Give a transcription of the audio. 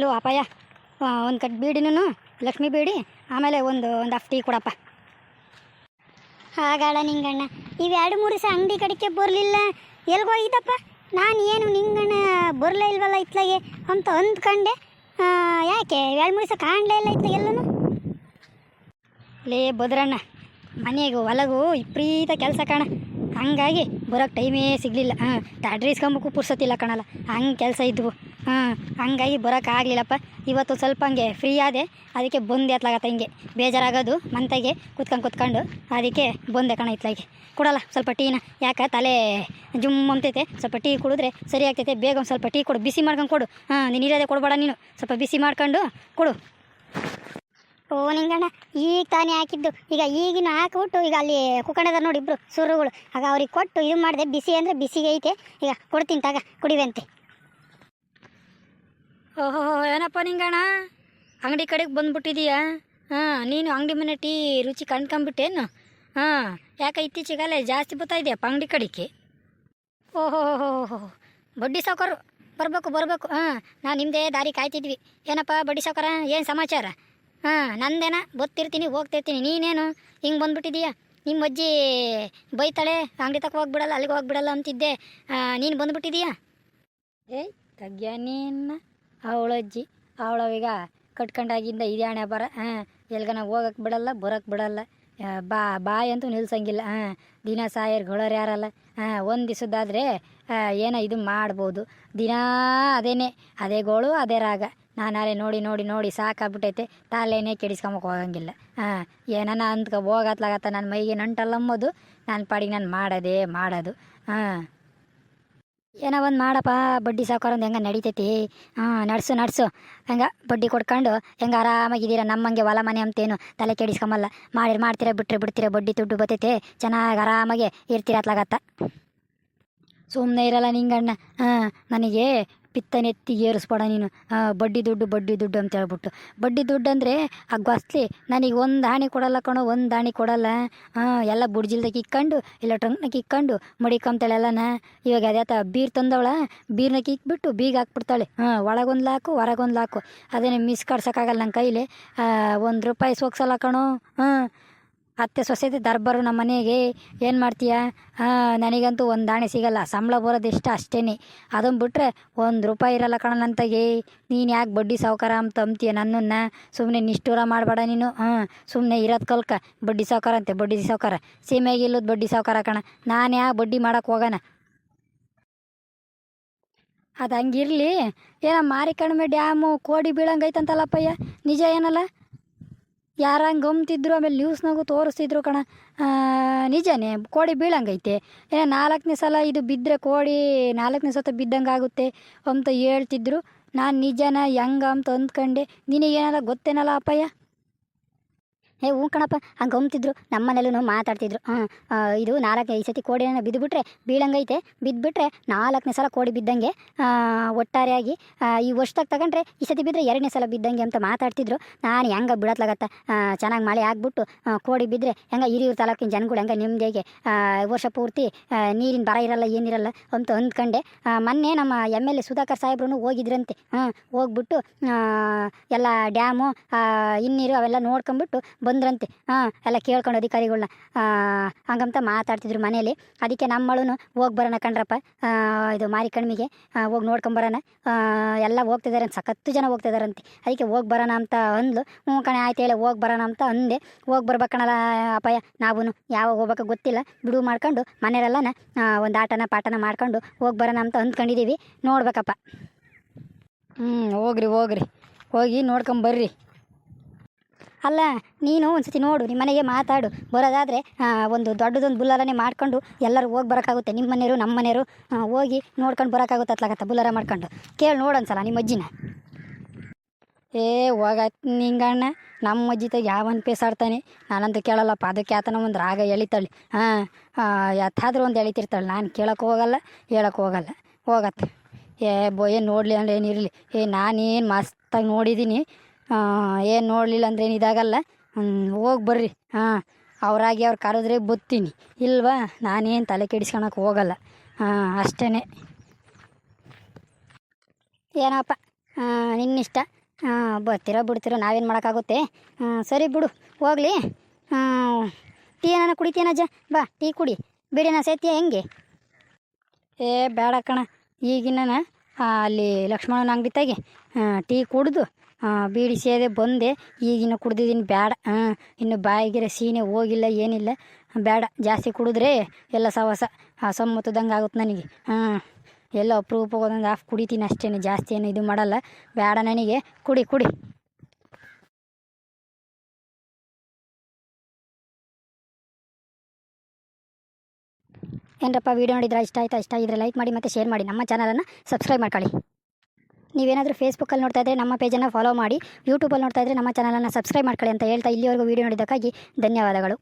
Low, ಅಪಾಯ. ಒಂದು cut ಬೀಡಿನೂ Lakshmi ಬೀಡಿ, ಆಮೇಲೆ ಒಂದು ಒಂದು ಹಾಫ್ ಟೀ ಕೊಡಪ್ಪ. ಹಾಗಾಳ ನಿಂಗಣ್ಣ, ಇವೆರಡು ಮೂರು ದಿವಸ ಅಂಗಡಿ ಕಡೆಗೆ ಬರಲಿಲ್ಲ. ಎಲ್ಗೋ ಇದಪ್ಪ ನಾನು ಏನು ನಿಂಗಣ್ಣ ಬರಲೇ ಇಲ್ವಲ್ಲ ಇತ್ಲಾಗೆ? ಅಂತ ಅಂದ್ಕೊಂಡೆ. ಯಾಕೆ? ಎರಡು ಮೂರು ದಿವಸ ಕಾಣಲೇ ಇಲ್ಲ ಇತ್ಲಾಗೆ ಎಲ್ಲೂ ಲೇ, ಬದ್ರಣ್ಣ, ಮನೆಗೂ ಹೊಲಗೂ ವಿಪರೀತ ಕೆಲಸ ಕಣ. ಹಂಗಾಗಿ ಬರೋಕ್ಕೆ ಟೈಮೇ ಸಿಗಲಿಲ್ಲ. ಹಾಂ ಟ್ಯಾಡ್ರಿ ಇಸ್ಕೊಂಬಕ್ಕೂ ಕಣಲ್ಲ. ಹಂಗೆ ಕೆಲಸ ಇದ್ವು. ಹಾಂ, ಹಂಗಾಗಿ ಬರೋಕೆ ಆಗಲಿಲ್ಲಪ್ಪ. ಇವತ್ತು ಸ್ವಲ್ಪ ಹಂಗೆ ಫ್ರೀ ಆದೆ. ಅದಕ್ಕೆ ಬಂದೆ ಅತ್ಲಾಗತ್ತ ಹಿಂಗೆ. ಬೇಜಾರಾಗೋದು, ಮಂತಾಗೆ ಕುತ್ಕೊಂಡು ಕುತ್ಕೊಂಡು. ಅದಕ್ಕೆ ಬಂದೆ ಕಣ ಇತ್ಲಾಗೆ. ಕೊಡಲ್ಲ, ಸ್ವಲ್ಪ ಟೀನ. ಯಾಕೆ, ತಲೆ ಜುಮ್ ಅಂತೈತೆ. ಸ್ವಲ್ಪ ಟೀ ಕುಡಿದ್ರೆ ಸರಿ ಆಗ್ತೈತೆ. ಬೇಗ ಸ್ವಲ್ಪ ಟೀ ಕೊಡು. ಬಿಸಿ ಮಾಡ್ಕೊಂಡು ಕೊಡು. ಹಾಂ, ನೀನು ಇರೋದೇ ಕೊಡಬೇಡ ನೀನು. ಸ್ವಲ್ಪ ಬಿಸಿ ಮಾಡ್ಕೊಂಡು ಕೊಡು. ಓ, ನಿಂಗಣ್ಣ, ಈಗ ತಾನೇ ಹಾಕಿದ್ದು. ಈಗ ಈಗಿನ ಹಾಕ್ಬಿಟ್ಟು ಈಗ ಅಲ್ಲಿ ಕುಕ್ಕಣದ ನೋಡಿ ಇಬ್ರು, ಸುರುಗಳು. ಆಗ ಅವ್ರಿಗೆ ಕೊಟ್ಟು ಇದು ಮಾಡಿದೆ. ಬಿಸಿ ಅಂದರೆ ಬಿಸಿಗೆ ಐತೆ ಈಗ ಕೊಡ್ತೀನಿ ತಗ ಕುಡಿವಂತೆ ಓಹೋ, ಏನಪ್ಪ ನಿಂಗಣ್ಣ? ಅಂಗಡಿ ಕಡೆಗೆ ಬಂದ್ಬಿಟ್ಟಿದೀಯಾ? ಹಾಂ, ನೀನು ಅಂಗಡಿ ಮನೆ ಟೀ ರುಚಿ ಕಂಡ್ಕೊಂಬಿಟ್ಟೇನು? ಹಾಂ, ಯಾಕೆ ಇತ್ತೀಚೆಗಲ್ಲೇ ಜಾಸ್ತಿ ಬರ್ತಾ ಇದೆಯಪ್ಪ ಅಂಗಡಿ ಕಡೆಗೆ? ಓಹೋ, ಬಡ್ಡಿ ಸಾವುಕಾರು, ಬರಬೇಕು ಬರಬೇಕು. ಹಾಂ, ನಾನು ನಿಮ್ಮದೇ ದಾರಿ ಕಾಯ್ತಿದ್ವಿ. ಏನಪ್ಪ ಬಡ್ಡಿ ಸಾವುಕಾರ, ಏನು ಸಮಾಚಾರ? ಹಾಂ, ನಂದೇನ, ಗೊತ್ತಿರ್ತೀನಿ ಹೋಗ್ತಿರ್ತೀನಿ ನೀನೇನು? ಹಿಂಗೆ ಬಂದ್ಬಿಟ್ಟಿದೀಯಾ? ನಿಮ್ಮ ಅಜ್ಜಿ ಬೈತಾಳೆ, ಅಂಗಡಿ ತಕ್ಕ ಹೋಗ್ಬಿಡಲ್ಲ, ಅಲ್ಲಿಗೆ ಹೋಗ್ಬಿಡಲ್ಲ ಅಂತಿದ್ದೆ. ನೀನು ಬಂದ್ಬಿಟ್ಟಿದೀಯಾ? ಏಯ್, ತಗ್ಯ ಅವಳ ಅವಳವೀಗ ಕಟ್ಕೊಂಡಾಗಿಂದ ಇದೇ ಹಣೆ ಬರ ಹಾಂ ಎಲ್ಗನ ಹೋಗಕ್ಕೆ ಬಿಡಲ್ಲ ಬರೋಕ್ಕೆ ಬಿಡಲ್ಲ. ಬಾ, ಬಾಯ್ ಅಂತೂ ನಿಲ್ಸಂಗಿಲ್ಲ. ಹಾಂ ದಿನ ಸಾಯರ್ ಗಳೋರು ಯಾರಲ್ಲ. ಹಾಂ ಒಂದು ದಿವಸದಾದರೆ ಏನೋ ಇದು ಮಾಡ್ಬೋದು. ದಿನಾ ಅದೇನೆ, ಅದೇ ಗೋಳು, ಅದೇ ರಾಗ. ನಾನು ಅಲ್ಲೇ ನೋಡಿ ನೋಡಿ ನೋಡಿ ಸಾಕಾಗ್ಬಿಟ್ಟೈತೆ. ತಾಲೇನೆ ಕೆಡಿಸ್ಕೊಂಬಕ್ಕೆ ಹೋಗಂಗಿಲ್ಲ. ಹಾಂ ಏನನ ಅಂತ ಹೋಗತ್ಲಾಗತ್ತ ನನ್ನ ಮೈಗೆ ನಂಟಲ್ಲಮ್ಮದು. ನನ್ನ ಪಾಡಿಗೆ ನಾನು ಮಾಡೋದೇ ಮಾಡೋದು. ಹಾಂ ಏನೋ ಒಂದು ಮಾಡಪ್ಪ, ಬಡ್ಡಿ ಸಾವುಕಾರಂದು ಹೆಂಗೆ ನಡೀತೈತಿ? ಹಾಂ, ನಡ್ಸು ನಡ್ಸು. ಹಂಗೆ ಬಡ್ಡಿ ಕೊಡ್ಕೊಂಡು ಹೆಂಗೆ ಆರಾಮಾಗಿದ್ದೀರ? ನಮ್ಮಂಗೆ ಹೊಲ ಮನೆ ಅಂತೇನು ತಲೆ ಕೆಡಿಸ್ಕೊಂಬಲ್ಲ. ಮಾಡಿರಿ ಮಾಡ್ತೀರ ಬಿಟ್ಟರೆ ಬಿಡ್ತೀರ, ಬಡ್ಡಿ ದುಡ್ಡು ಬತ್ತೈತೆ ಚೆನ್ನಾಗಿ ಆರಾಮಾಗೆ ಇರ್ತೀರ ಅತ್ಲಾಗತ್ತ? ಸುಮ್ಮನೆ ಇರಲ್ಲ ನಿಂಗಣ್ಣ. ಹಾಂ, ನನಗೆ ಪಿತ್ತನೆತ್ತಿಗೆ ಏರಿಸ್ಬೇಡ ನೀನು. ಬಡ್ಡಿ ದುಡ್ಡು ಬಡ್ಡಿ ದುಡ್ಡು ಅಂತ ಹೇಳ್ಬಿಟ್ಟು. ಬಡ್ಡಿ ದುಡ್ಡು ಅಂದರೆ, ಆ ಗೊಸ್ಲಿ, ನನಗೆ ಒಂದು ಹಾಣಿ ಕೊಡಲ್ಲ ಕಣೋ, ಒಂದು ಹಾಣಿ ಕೊಡಲ್ಲ. ಹಾಂ, ಎಲ್ಲ ಬುಡ್ಜಿಲ್ದಾಗ ಇಕ್ಕೊಂಡು, ಇಲ್ಲ ಟ್ರಂಕ್ನಾಗ ಇಕ್ಕೊಂಡು ಮಡಿಕೊಂತಾಳೆಲ್ಲನ ಇವಾಗ ಅದೇ ಬೀರ್ ತಂದವಳ ಬೀರ್ನಾಗ ಇಕ್ಬಿಟ್ಟು ಬೀಗ ಹಾಕ್ಬಿಡ್ತಾಳೆ. ಹಾಂ, ಒಳಗೊಂದು ಲಾಕು, ಹೊರಗೊಂದು ಲಾಕು. ಅದೇನೇ ಮಿಸ್ ಕಡ್ಸೋಕ್ಕಾಗಲ್ಲ ನನ್ನ ಕೈಲಿ. ಒಂದು ರೂಪಾಯಿ ಸೋಗ್ಸಲ್ಲ ಕಣೋ. ಹಾಂ ಅತ್ತೆ ಸೊಸೆತೆ ದರ್ಬಾರು ನಮ್ಮ ಮನೆಗೆ, ಏನು ಮಾಡ್ತೀಯ? ಹಾಂ, ನನಗಂತೂ ಒಂದು ದಾಣೆ ಸಿಗಲ್ಲ, ಸಂಬಳ ಬರೋದು ಎಷ್ಟು ಅಷ್ಟೇ ಅದನ್ನು ಬಿಟ್ರೆ ಒಂದು ರೂಪಾಯಿ ಇರಲ್ಲ ಕಣ ನಂತಾಗೆ. ನೀನು ಯಾಕೆ ಬಡ್ಡಿ ಸಾವುಕಾರ ಅಂತ ಅಂತೀಯ ನನ್ನನ್ನು? ಸುಮ್ಮನೆ ನಿಷ್ಠೂರ ಮಾಡಬೇಡ ನೀನು. ಹಾಂ ಸುಮ್ಮನೆ ಇರೋದು ಕಲ್ಕ. ಬಡ್ಡಿ ಸಾವುಕಾರ ಅಂತೆ, ಬಡ್ಡಿ ಸಾವುಕಾರ. ಸೀಮೆಗೆ ಇಲ್ಲದ ಬಡ್ಡಿ ಸಾವುಕಾರ ಕಣ. ನಾನು ಯಾಕೆ ಬಡ್ಡಿ ಮಾಡೋಕೆ ಹೋಗೋಣ ಅದು ಹಂಗಿರಲಿ. ಏನೋ ಮಾರಿಕಣ್ಮೆ ಡ್ಯಾಮು, ಕೋಡಿ ಬೀಳಂಗೈತಂತಲ್ಲಪ್ಪಯ್ಯ ನಿಜ ಏನಲ್ಲ? ಯಾರ ಹಂಗೆ ಗಮ್ತಿದ್ರು, ಆಮೇಲೆ ನ್ಯೂಸ್ನಾಗೂ ತೋರಿಸ್ತಿದ್ರು ಕಣ. ನಿಜನೇ, ಕೋಡಿ ಬೀಳಂಗೈತೆ. ಏ, ನಾಲ್ಕನೇ ಸಲ ಇದು ಬಿದ್ದರೆ ಕೋಡಿ ನಾಲ್ಕನೇ ಸತ ಬಿದ್ದಂಗೆ ಆಗುತ್ತೆ ಅಂತ ಹೇಳ್ತಿದ್ರು. ನಾನು ನಿಜನ ಹೆಂಗ ಅಂತ ಅಂದ್ಕೊಂಡೆ. ನಿನಗೇನಲ್ಲ ಗೊತ್ತೇನಲ್ಲ ಅಪ್ಪಯ್ಯ? ಏ ಹ್ಞೂ ಕಣಪ್ಪ ಹಂಗೆ ಗಮ್ತಿದ್ರು ನಮ್ಮ ಮನೇಲೂ ಮಾತಾಡ್ತಿದ್ರು. ಹಾಂ ಇದು ನಾಲ್ಕು ಈ ಸತಿ ಕೋಡಿನ ಬಿದ್ದುಬಿಟ್ರೆ ಬೀಳಂಗೈತೆ. ಬಿದ್ದುಬಿಟ್ರೆ ನಾಲ್ಕನೇ ಸಲ ಕೋಡಿ ಬಿದ್ದಂಗೆ ಒಟ್ಟಾರೆಯಾಗಿ ಈ ವರ್ಷದಾಗ ತಗೊಂಡ್ರೆ ಈ ಸತಿ ಬಿದ್ದರೆ ಎರಡನೇ ಸಲ ಬಿದ್ದಂಗೆ ಅಂತ ಮಾತಾಡ್ತಿದ್ರು. ನಾನು ಹೆಂಗೆ ಬಿಡತ್ಲಾಗತ್ತ? ಚೆನ್ನಾಗಿ ಮಳೆ ಆಗ್ಬಿಟ್ಟು ಕೋಡಿ ಬಿದ್ದರೆ ಹೆಂಗೆ ಹಿರಿಯೂರು ತಾಲೂಕಿನ ಜನಗಳು ಹೆಂಗೆ ನೆಮ್ಮದಿಯಾಗಿ ವರ್ಷ ಪೂರ್ತಿ ನೀರಿನ ಬರ ಇರಲ್ಲ ಏನಿರಲ್ಲ ಅಂತ ಅಂದ್ಕೊಂಡೆ ಮೊನ್ನೆ ನಮ್ಮ ಎಂ ಎಲ್ ಎ ಸುಧಾಕರ್ ಸಾಹೇಬ್ರು ಹೋಗಿದ್ರಂತೆ. ಹಾಂ ಹೋಗ್ಬಿಟ್ಟು ಎಲ್ಲ ಡ್ಯಾಮು ಆ, ಹಿನ್ನೀರು ಅವೆಲ್ಲ ನೋಡ್ಕೊಂಬಿಟ್ಟು ಬಂದ್ರಂತೆ. ಹಾಂ, ಎಲ್ಲ ಕೇಳ್ಕೊಂಡು ಅಧಿಕಾರಿಗಳನ್ನ ಹಂಗಂತ ಮಾತಾಡ್ತಿದ್ರು ಮನೇಲಿ ಅದಕ್ಕೆ ನಮ್ಮಳು ಹೋಗಿ ಬರೋಣ ಕಣ್ರಪ್ಪ. ಇದು ಮಾರಿ ಕಣ್ಮಿಗೆ ಹೋಗಿ ನೋಡ್ಕೊಂಬರೋಣ ಎಲ್ಲ ಹೋಗ್ತಿದ್ದಾರೆ ಅಂತ, ಸಖತ್ತು ಜನ ಹೋಗ್ತಿದಾರಂತೆ. ಅದಕ್ಕೆ ಹೋಗಿ ಬರೋಣ ಅಂತ ಅಂದ್ಲು. ಹ್ಞೂ ಕಣೆ, ಆಯ್ತು ಹೇಳಿ, ಹೋಗಿ ಬರೋಣ ಅಂತ ಅಂದೆ. ಹೋಗಿ ಬರ್ಬೇಕಣಲ್ಲ ಅಪಾಯ ನಾವು ಯಾವಾಗ ಹೋಗ್ಬೇಕು ಗೊತ್ತಿಲ್ಲ. ಬಿಡು ಮಾಡ್ಕೊಂಡು ಮನೆಯಲ್ಲೆಲ್ಲನ ಒಂದು ಆಟನ ಪಾಠನ ಮಾಡ್ಕೊಂಡು ಹೋಗಿ ಬರೋಣ ಅಂತ ಅಂದ್ಕೊಂಡಿದ್ದೀವಿ ನೋಡ್ಬೇಕಪ್ಪ. ಹ್ಞೂ ಹೋಗ್ರಿ ಹೋಗ್ರಿ. ಹೋಗಿ ನೋಡ್ಕೊಂಬರ್ರಿ ಅಲ್ಲ, ನೀನು ಒಂದ್ಸತಿ ನೋಡು ನಿಮ್ಮ ಮನೆಗೆ ಮಾತಾಡು. ಬರೋದಾದರೆ ಒಂದು ದೊಡ್ಡದೊಂದು ಬುಲ್ಲಾರನೇ ಮಾಡ್ಕೊಂಡು ಎಲ್ಲರೂ ಹೋಗಿ ಬರೋಕ್ಕಾಗುತ್ತೆ. ನಿಮ್ಮ ಮನೆಯವರು ನಮ್ಮ ಮನೆಯವರು ಹೋಗಿ ನೋಡ್ಕೊಂಡು ಬರೋಕ್ಕಾಗುತ್ತೆ ಅತ್ಲಾಗತ್ತೆ ಬುಲ್ಲರ ಮಾಡ್ಕೊಂಡು. ಕೇಳಿ ನೋಡೊಂದ್ಸಲ ನಿಮ್ಮ ಅಜ್ಜಿನ. ಏ, ಹೋಗಾಯ್ತು ನಿಂಗಣ್ಣ. ನಮ್ಮ ಅಜ್ಜಿ ತಗ ಯಾವನ್ ಪೇಸಾಡ್ತಾನೆ? ನಾನಂತೂ ಕೇಳಲ್ಲಪ್ಪ. ಅದಕ್ಕೆ ಆತನ ಒಂದು ರಾಗ ಎಳಿತಾಳೆ. ಹಾಂ ಯಥಾದ್ರೂ ಒಂದು ಎಳಿತಿರ್ತಾಳೆ. ನಾನು ಕೇಳಕ್ಕೆ ಹೋಗಲ್ಲ ಹೇಳಕ್ಕೆ ಹೋಗಲ್ಲ. ಹೋಗತ್ತೆ. ಏ ಬೋಯ್ ನೋಡಲಿ ಅಂದ್ರೆ ಏನಿರಲಿ ಏ, ನಾನೇನು ಮಸ್ತಾಗಿ ನೋಡಿದ್ದೀನಿ ಏನು ನೋಡಲಿಲ್ಲ ಅಂದ್ರೆ ಏನು ಇದಾಗಲ್ಲ. ಹೋಗಿ ಬರ್ರಿ. ಹಾಂ, ಅವರಾಗಿ ಅವ್ರು ಕರೆದ್ರೆ ಬತ್ತೀನಿ. ಇಲ್ವಾ? ನಾನೇನು ತಲೆ ಕೆಡಿಸ್ಕೊಳಕ್ಕೆ ಹೋಗಲ್ಲ. ಹಾಂ ಅಷ್ಟೇ ಏನಪ್ಪ? ನಿನ್ನ ನಿನ್ನಿಷ್ಟ? ಹಾಂ, ಬರ್ತಿರೋ ಬಿಡ್ತಿರೋ ನಾವೇನು ಮಾಡೋಕ್ಕಾಗುತ್ತೆ? ಸರಿ ಬಿಡು, ಹೋಗ್ಲಿ. ಟೀ ಏನಾನ ಕುಡಿತೀನಜ್ಜ ಬಾ, ಟೀ ಕುಡಿ. ಬಿಡಿನ ಸೇತಿಯ ಹೆಂಗೆ? ಏ ಬೇಡ ಕಣ. ಈಗಿನ ಅಲ್ಲಿ ಲಕ್ಷ್ಮಣನ ಅಂಗಡಿ ತೆಗಿ. ಟೀ ಕುಡ್ದು ಆ, ಬೀಡಿ ಸೇದೆ ಬಂದೆ. ಈಗಿನ ಕುಡ್ದಿದ್ದೀನಿ ಬೇಡ ಹಾಂ ಇನ್ನು ಬಾಯಿಗಿರ ಸೀನೆ ಹೋಗಿಲ್ಲ ಏನಿಲ್ಲ. ಬೇಡ ಜಾಸ್ತಿ ಕುಡಿದ್ರೆ ಎಲ್ಲ ಸವಸ ಅಸಮ್ಮತದಂಗೆ ಆಗುತ್ತೆ ನನಗೆ. ಹಾಂ ಎಲ್ಲ ಅಪ್ರೂಪ ಒಂದೊಂದು ಹಾಫ್ ಕುಡಿತೀನಿ ಅಷ್ಟೇನು ಜಾಸ್ತಿ ಏನು ಇದು ಮಾಡಲ್ಲ. ಬೇಡ ನನಗೆ. ಕುಡಿ ಕುಡಿ. ಏನರಪ್ಪ ವೀಡಿಯೋ ನೋಡಿದ್ರೆ ಇಷ್ಟ ಆಯ್ತಾ? ಇಷ್ಟ ಇದ್ರೆ ಲೈಕ್ ಮಾಡಿ ಮತ್ತು ಶೇರ್ ಮಾಡಿ. ನಮ್ಮ ಚಾನಲನ್ನು ಸಬ್ಸ್ಕ್ರೈಬ್ ಮಾಡ್ಕೊಳ್ಳಿ. ನೀವೇನಾದರೂ ಫೇಸ್ಬುಕ್ಕಲ್ಲಿ ನೋಡ್ತಾ ಇದ್ದರೆ ನಮ್ಮ ಪೇಜನ್ನು ಫಾಲೋ ಮಾಡಿ ಯೂಟ್ಯೂಬಲ್ಲಿ ನೋಡ್ತಾ ಇದ್ದರೆ ನಮ್ಮ ಚಾನಲನ್ನು ಸಬ್ಸ್ಕ್ರೈಬ್ ಮಾಡ್ಕೊಳ್ಳಿ ಅಂತ ಹೇಳ್ತಾ ಇಲ್ಲಿವರೆಗೂ ವೀಡಿಯೋ ನೋಡಿದ್ದಕ್ಕಾಗಿ ಧನ್ಯವಾದಗಳು.